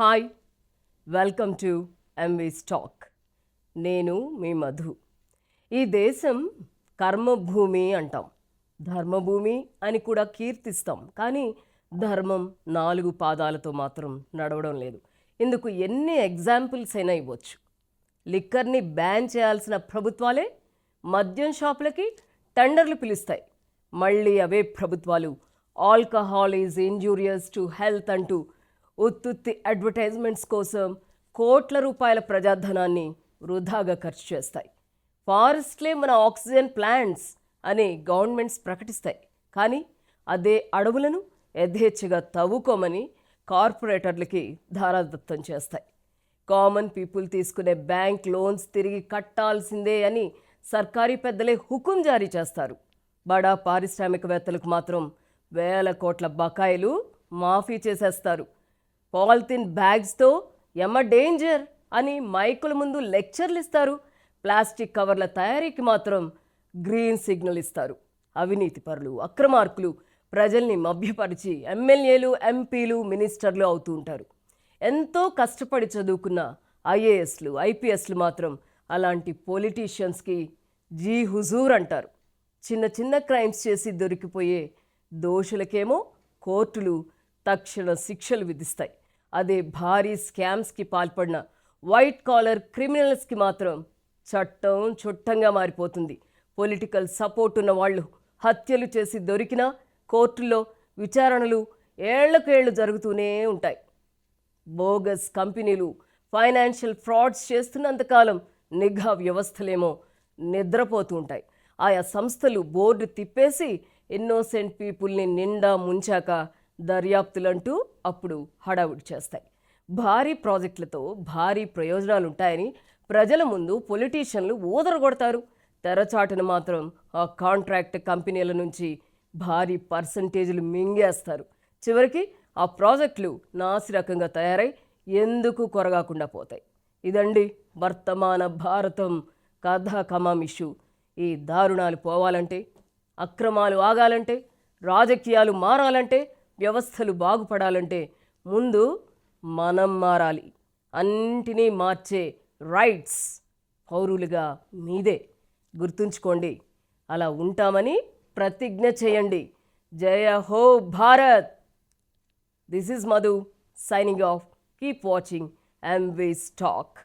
Hi welcome to MV stock. నేను మీ మధు. ఈ దేశం కర్మభూమి అంటాం. ధర్మభూమి అని కూడా కీర్తిస్తాం కానీ ధర్మం నాలుగు పాదాలతో మాత్రం నడవడం లేదు. ఇందుకు ఎన్ని ఎగ్జాంపుల్స్ అయినా ఇవ్వచ్చు. లిక్కర్ని బ్యాన్ చేయాల్సిన ప్రభుత్వాలే మద్యం షాపులకి టెండర్లు పిలుస్తాయి. మళ్ళీ అవే ప్రభుత్వాలు. Alcohol is injurious to health అంటూ ఉత్తుత్తి అడ్వర్టైజ్మెంట్స్ కోసం కోట్ల రూపాయల ప్రజాధనాన్ని వృధాగా ఖర్చు చేస్తాయి. ఫారెస్ట్లే మన ఆక్సిజన్ ప్లాంట్స్ అని గవర్నమెంట్స్ ప్రకటిస్తాయి. కానీ అదే అడవులను యథేచ్ఛగా తవ్వుకోమని కార్పొరేటర్లకి ధారాదత్తం చేస్తాయి. కామన్ పీపుల్ తీసుకునే బ్యాంక్ లోన్స్ తిరిగి కట్టాల్సిందే అని సర్కారీ పెద్దలే హుకుం జారీ చేస్తారు. బడా పారిశ్రామికవేత్తలకు మాత్రం వేల కోట్ల బకాయిలు మాఫీ చేసేస్తారు. పాలిథిన్ బ్యాగ్స్తో ఎమ డేంజర్ అని మైకుల ముందు లెక్చర్లు ఇస్తారు. ప్లాస్టిక్ కవర్ల తయారీకి మాత్రం గ్రీన్ సిగ్నల్ ఇస్తారు. అవినీతి పరులు అక్రమార్కులు ప్రజల్ని మభ్యపరిచి ఎమ్మెల్యేలు ఎంపీలు మినిస్టర్లు అవుతూ ఉంటారు. ఎంతో కష్టపడి చదువుకున్న ఐఏఎస్లు ఐపీఎస్లు మాత్రం అలాంటి పొలిటీషియన్స్కి జీ హుజూర్ అంటారు. చిన్న చిన్న క్రైమ్స్ చేసి దొరికిపోయే దోషులకేమో కోర్టులు తక్షణ శిక్షలు విధిస్తాయి. అదే భారీ స్కామ్స్కి పాల్పడిన వైట్ కాలర్ క్రిమినల్స్కి మాత్రం చట్టం చుట్టంగా మారిపోతుంది. పొలిటికల్ సపోర్ట్ ఉన్న వాళ్ళు హత్యలు చేసి దొరికినా కోర్టుల్లో విచారణలు ఏళ్ళకేళ్ళు జరుగుతూనే ఉంటాయి. బోగస్ కంపెనీలు ఫైనాన్షియల్ ఫ్రాడ్స్ చేస్తున్నంతకాలం నిఘా వ్యవస్థలేమో నిద్రపోతూ ఉంటాయి. ఆయా సంస్థలు బోర్డు తిప్పేసి ఇన్నోసెంట్ పీపుల్ని నిండా ముంచాక దర్యాప్తులంటూ అప్పుడు హడావుడి చేస్తాయి. భారీ ప్రాజెక్టులతో భారీ ప్రయోజనాలు ఉంటాయని ప్రజల ముందు పొలిటీషియన్లు ఊదరగొడతారు. తెరచాటును మాత్రం ఆ కాంట్రాక్ట్ కంపెనీల నుంచి భారీ పర్సంటేజీలు మింగేస్తారు. చివరికి ఆ ప్రాజెక్టులు నాసిరకంగా తయారై ఎందుకు కొరగాకుండా పోతాయి? ఇదండి వర్తమాన భారతం కథాకమామిషు ఈ దారుణాలు పోవాలంటే అక్రమాలు ఆగాలంటే రాజకీయాలు మారాలంటే వ్యవస్థలు బాగుపడాలంటే ముందు మనం మారాలి. అన్నింటినీ మార్చే రైట్స్ పౌరులుగా మీదే. గుర్తుంచుకోండి అలా ఉంటామని ప్రతిజ్ఞ చేయండి. జయ హో Bharat! This is Madhu signing off keep watching MV stock